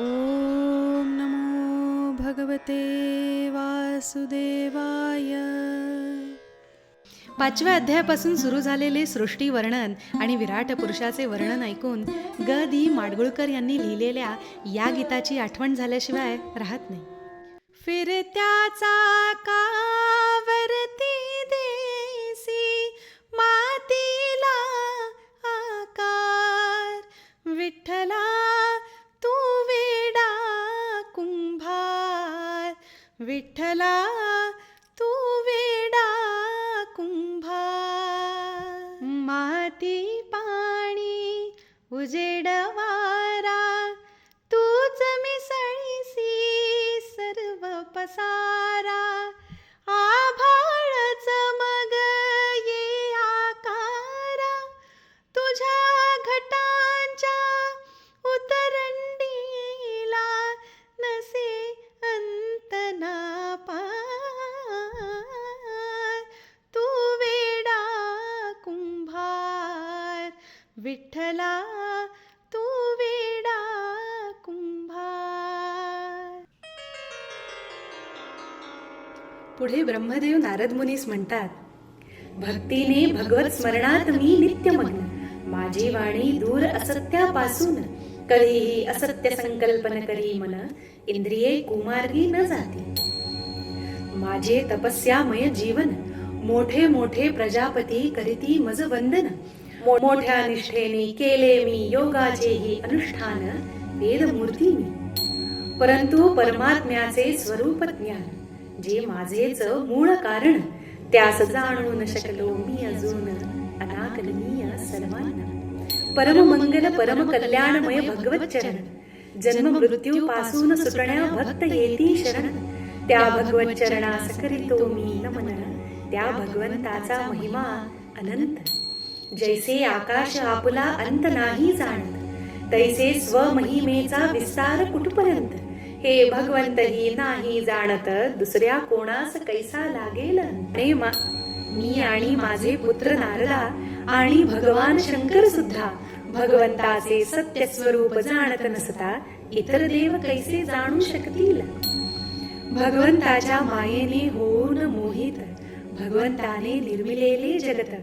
ॐ नमो भगवते वासुदेवाय. पाचव्या अध्यायापासून सुरू झालेले सृष्टी वर्णन आणि विराट पुरुषाचे वर्णन ऐकून ग दी माडगुळकर यांनी लिहिलेल्या या गीताची आठवण झाल्याशिवाय राहत नाही. फिरत्याचा का विठ्ठला तू वेडा कुंभा. माती पाणी उजेडवा विठ्ठला तू वेडा कुंभार. पुढे ब्रह्मदेव नारद मुनीस म्हणतात भक्तीने भगवत स्मरणात मी नित्यमग्न माझी वाणी दूर असत्यापासून. कधीही असत्य संकल्पन करी मन. इंद्रिये कुमार्गी न जाती. माझे तपस्यामय जीवन. मोठे मोठे प्रजापती करीती मज वंदन. मोठ्या निष्ठेने केले मी योगाचेही अनुष्ठान वेदमूर्ती मी. परंतु परमात्म्याचे स्वरूप ज्ञान जे माझेच मूळ कारण त्यास जाणू न शकलो मी अजून अनाकलनीय सर्वांना. परम मंगल परम कल्याणमय भगवत चरण जन्म मृत्यू पासून सुटण्या भक्त येती शरण. त्या भगवत चरणास करीतो मी नमन. त्या भगवंताचा महिमा अनंत. जैसे आकाश आपला अंत नाही जाणत तैसे स्वमहिमेचा विस्तार कुठपर्यंत? हे भगवंतही नाही जाणत दुसऱ्या कोणास कैसा लागेल? मी आणि माझे पुत्र नारदा आणि भगवान शंकर सुद्धा भगवंताचे सत्य स्वरूप जाणत नसता इतर देव कैसे जाणू शकतील? भगवंताच्या मायेने होऊन मोहित भगवंताने निर्मिलेले जगत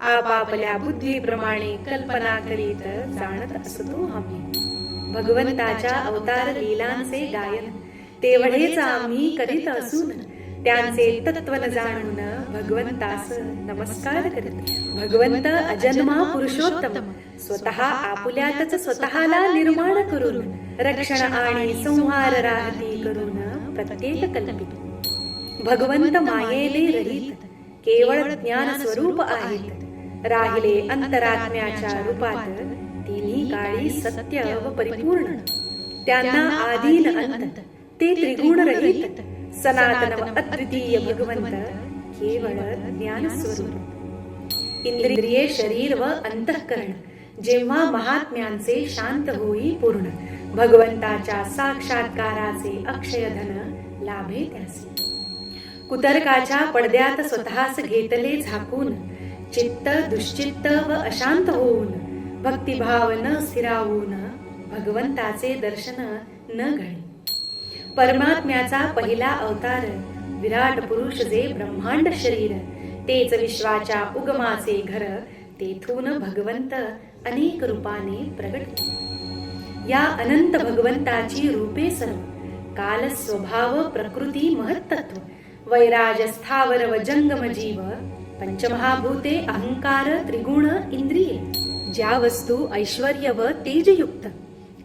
आपापल्या बुद्धीप्रमाणे कल्पना करीत जाणत असतो आम्ही. भगवंताच्या अवतार लीलांचे गायन तेवढेच आम्ही करीत असून त्यांचे तत्व जाणून भगवंतास नमस्कार करीत. भगवंत अजन्मा पुरुषोत्तम स्वतः आपुल्यातच स्वतःला निर्माण करून रक्षण आणि संहार राहती करून प्रत्येक कल्पित भगवंत मायेले रहित केवळ ज्ञान स्वरूप आहेत. राहिले अंतरात्म्याच्या रूपात तिन्ही काळी सत्य व परिपूर्ण. त्यांना आधी न अंत. ते त्रिगुण रहित सनातन व अद्वितीय भगवंत केवळ ज्ञान स्वरूप इंद्रिये शरीर व अंतःकरण. जेव्हा महात्म्यांचे शांत होई पूर्ण. भगवंताच्या साक्षात्काराचे अक्षय धन लाभे त्याचे. कुतर्काच्या पडद्यात स्वतःच घेतले झाकून. चित्त दुश्चित्त व अशांत होऊन भक्तिभाव न स्थिरावून भगवंताचे दर्शन न घडे. परमात्म्याचा पहिला अवतार विराट पुरुष जे ब्रह्मांड शरीर तेच विश्वाच्या उगमाचे घर तेथून भगवंत अनेक रूपाने प्रगट. या अनंत भगवंताची रूपे सर्व काल स्वभाव प्रकृती महत्त्व वैराज स्थावर व जंगम जीव पंचमहाभूते अहंकार त्रिगुण इंद्रिये. ज्या वस्तू ऐश्वर्य व तेजयुक्त.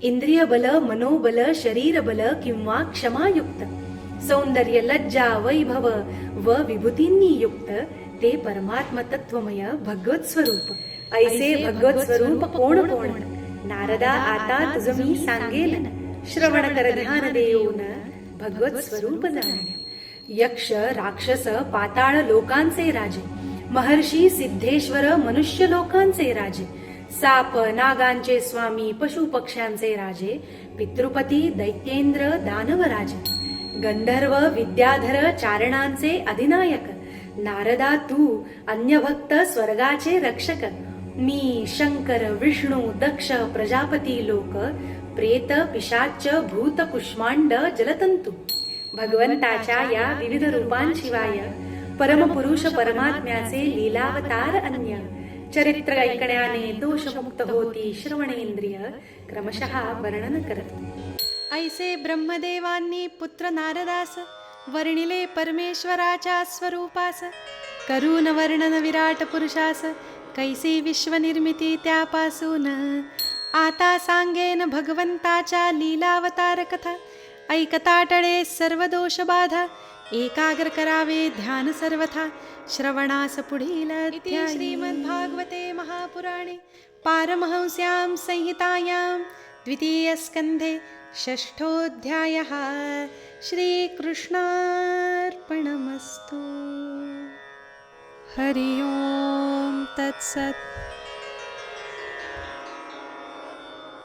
इंद्रिय बल मनोबल शरीर बल किंवा क्षमायुक्त. सौंदर्य लज्जा वैभव व विभूतींनी युक्त ते परमात्म तत्वमय भगवत स्वरूप. ऐसे भगवत स्वरूप कोण कोण नारदा आता तुझ मी सांगेल श्रवण कर ध्यान देऊन. भगवत स्वरूप जाण यक्ष राक्षस पाताळ लोकांचे राजे. महर्षी सिद्धेश्वर मनुष्य लोकांचे राजे. साप नागांचे स्वामी पशु पक्ष्यांचे राजे. पितृपती दैत्येंद्र दानव राजे. गंधर्व विद्याधर चारणांचे अधिनायक. नारदा तू अन्यभक्त स्वर्गाचे रक्षक. मी शंकर विष्णू दक्ष प्रजापती लोक. प्रेत पिशाच भूत कुष्मांड जलतंतू. भगवंताच्या या विविध रूपांशिवाय परमपुरुष परमात्म्याचे लीलावतार अन्य. चरित्र ऐकण्याने दोषमुक्त होती श्रवणेंद्रिय. क्रमशः वर्णन करत. ऐसे ब्रह्मदेवांनी पुत्र नारदास वर्णिले परमेश्वराच्या स्वरूपास करून वर्णन विराट पुरुषास कैसी विश्वनिर्मिती त्यापासून. आता सांगेन भगवंताच्या लीलावतार कथा ऐकता टळे सर्व दोष बाधा एकाग्र करावे ध्यान सर्वथा श्रवणास पुढील श्रीमद्भागवते महापुराणे पारमहंस्यां संहितायां द्वितीयस्कन्धे षष्ठोऽध्यायः. श्रीकृष्णार्पणमस्तु। हरि ओं तत्सत्